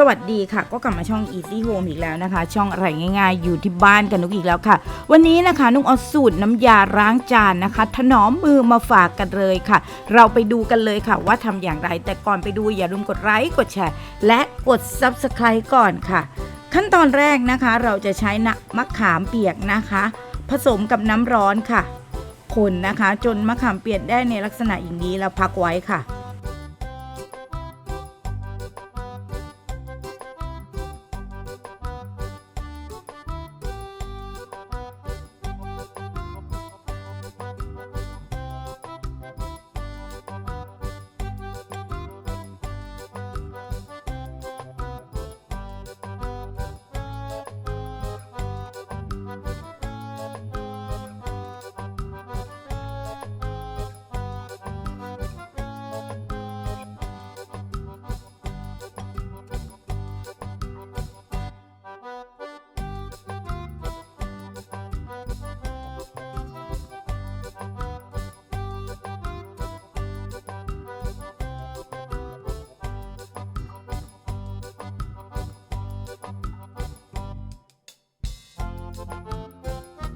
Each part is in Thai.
สวัสดีค่ะ ก็กลับมาช่อง Easy Home อีกแล้วนะคะ ช่องอะไรง่ายๆ อยู่ที่บ้านกันนุกอีกแล้วค่ะ วันนี้นะคะนุกเอาสูตรน้ำยาล้างจานนะคะ ถนอมมือมาฝากกันเลยค่ะ เราไปดูกันเลยค่ะ ว่าทำอย่างไร แต่ก่อนไปดูอย่าลืมกดไลค์กดแชร์ และกด Subscribe ก่อนค่ะ ขั้นตอนแรกนะคะ เราจะใช้น้ำมะขามเปียกนะคะ ผสมกับน้ำร้อนค่ะ คนนะคะ จนมะขามเปียกได้ในลักษณะอย่างนี้แล้วพักไว้ค่ะ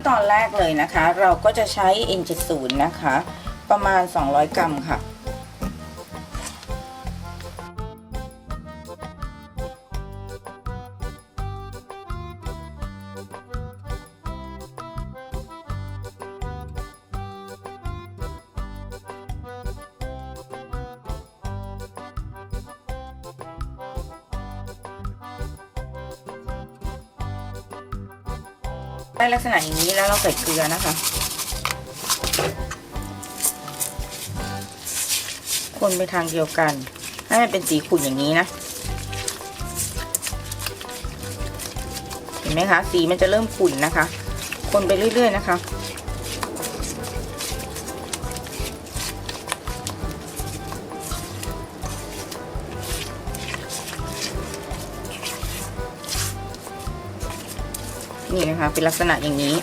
ตอนแรกเลยนะคะ เราก็จะใช้ N70 นะคะ ประมาณ 200 กรัมค่ะ ได้ลักษณะอย่างนี้แล้วเราใส่เกลือนะคะ คนไปทางเดียวกัน ให้มันเป็นสีขุ่นอย่างนี้นะ เห็นไหมคะ สีมันจะเริ่มขุ่นนะคะ คนไปเรื่อยๆนะคะ นี่นะคะ เป็นลักษณะอย่างนี้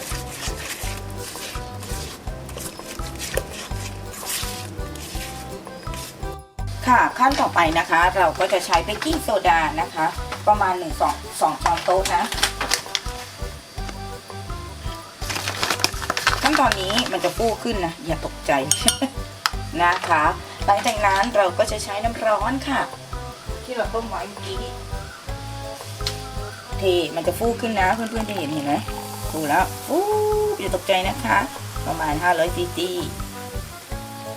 ค่ะขั้นต่อไปนะคะ เราก็จะใช้เบกกิ้งโซดานะคะ ประมาณ1 2 2ช้อนโต๊ะนะขั้นตอนนี้มันจะฟูขึ้นนะ อย่าตกใจนะคะ หลังจากนั้นเราก็จะใช้น้ำร้อนค่ะ ที่เราต้มไว้เมื่อกี้ ทมันจะฟูขึ้นนะเพื่อนๆจะเห็นเห็นไหมฟูแล้วฟูอย่าตกใจนะคะ ประมาณ 500ซีซี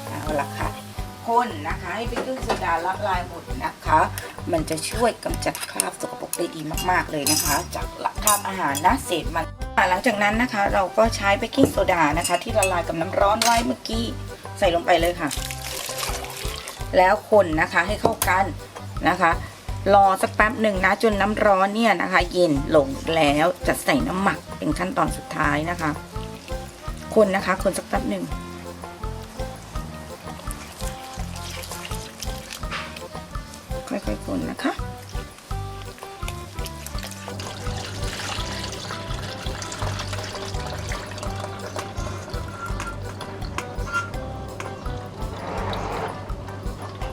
เอาละค่ะพ่นนะคะให้เบกกิ้งโซดาละลายหมดนะคะ มันจะช่วยกำจัดคราบสกปรกได้ดีมากๆเลยนะคะ จากละคราบอาหารนะเศษมันหลังจากนั้นนะคะ เราก็ใช้เบกกิ้งโซดานะคะ ที่ละลายกับน้ำร้อนไว้เมื่อกี้ใส่ลงไปเลยค่ะ แล้วคนนะคะให้เข้ากันนะคะ รอสักแป๊บหนึ่งนะจนน้ำร้อนเนี่ยนะคะ เย็นลงแล้วจะใส่น้ำหมักเป็นขั้นตอนสุดท้ายนะคะ คนนะคะ คนสักแป๊บหนึ่งค่อยๆคนนะคะ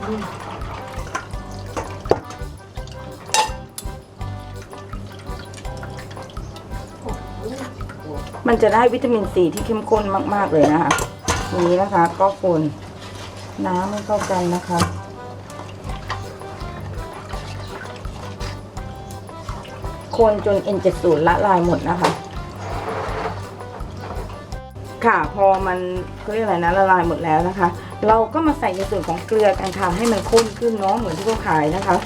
มั มันจะได้วิตามินซีที่เข้มข้นมาก ๆ เลยนะคะทีนี้นะคะก็คนน้ำให้เข้ากันนะคะคนจน N70 ละลายหมดนะคะ ค่ะพอมันเขาเรียกอะไรนะละลายหมดแล้วนะคะ เราก็มาใส่ในส่วนของเกลือกันค่ะให้มันข้นขึ้นเนาะเหมือนที่เขาขายนะคะ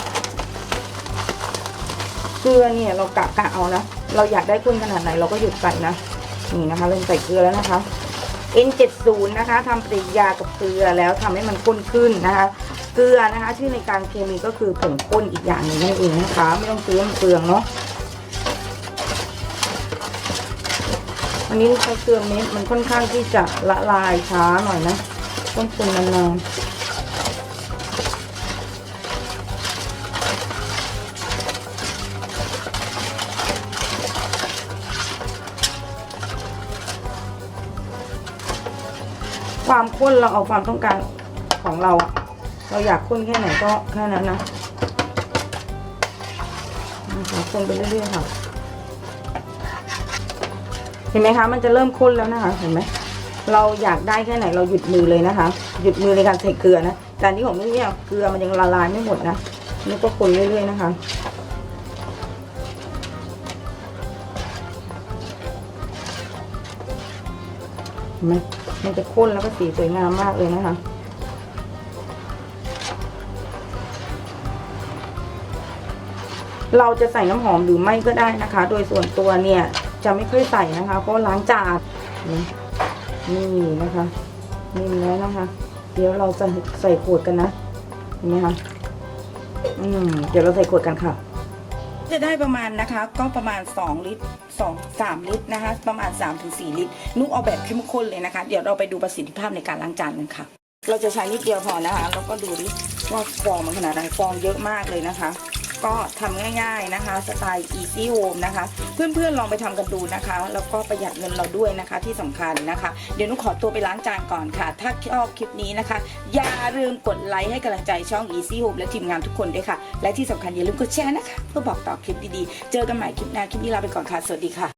เกลือเนี่ยเรากะกะเอานะเราอยากได้ข้นขนาดไหนเราก็หยุดใส่นะ นี่นะคะเริ่มใส่เกลือแล้วนะคะ N70 นะคะทำปฏิกิริยากับเกลือแล้วทำให้มันข้นขึ้นนะคะ เกลือนะคะ ชื่อในการเคมีก็คือผงข้นอีกอย่างหนึ่งนั่นเองนะคะ ไม่ต้องซื้อมันเปลืองเนาะอันนี้ใช้เกลือเม็ดมันค่อนข้างที่จะละลายช้าหน่อยนะ ต้องคนนานๆ ความข้นเราเอาความต้องการของเรา เราอยากข้นแค่ไหนก็แค่นั้นนะนะคะคนไปเรื่อยๆค่ะ เห็นไหมคะ มันจะเริ่มข้นแล้วนะคะ เห็นไหม เราอยากได้แค่ไหนเราหยุดมือเลยนะคะ หยุดมือในการใส่เกลือนะแต่อันนี้ของนี่เนี่ยเกลือมันยังละลายไม่หมดนะนี่ก็คนเรื่อยๆนะคะ เห็นมมันจะข้นแล้วก็สีสวยงามมากเลยนะคะ เราจะใส่น้ำหอมหรือไม่ก็ได้นะคะ โดยส่วนตัวเนี่ยจะไม่ค่อยใส่นะคะ เพราะล้างจานนี่นี่นะคะนี่แล้วนะคะ เดี๋ยวเราจะใส่ขวดกันนะเห็นไหมคะอืมเดี๋ยวเราใส่ขวดกันค่ะ จะได้ประมาณนะคะ ก็ประมาณ 2 ลิตร2 3ลิตรนะคะ ประมาณ 3-4 ลิตร นุกเอาแบบเข้มข้นเลยนะคะ เดี๋ยวเราไปดูประสิทธิภาพในการล้างจานกันค่ะ เราจะใช้นิดเดียวพอนะคะ แล้วก็ดูดิว่าฟองมันขนาดไหนฟองเยอะมากเลยนะคะ ก็ทำง่ายๆนะคะ สไตล์ easy home นะคะ เพื่อนๆลองไปทำกันดูนะคะ แล้วก็ประหยัดเงินเราด้วยนะคะที่สำคัญนะคะ เดี๋ยวนุขอตัวไปล้างจานก่อนค่ะ ถ้าชอบคลิปนี้นะคะ อย่าลืมกดไลค์ให้กำลังใจช่อง easy home และทีมงานทุกคนด้วยค่ะ และที่สำคัญอย่าลืมกดแชร์นะคะ เพื่อบอกต่อคลิปดีๆ เจอกันใหม่คลิปหน้าคลิปนี้ลาไปก่อนค่ะ สวัสดีค่ะ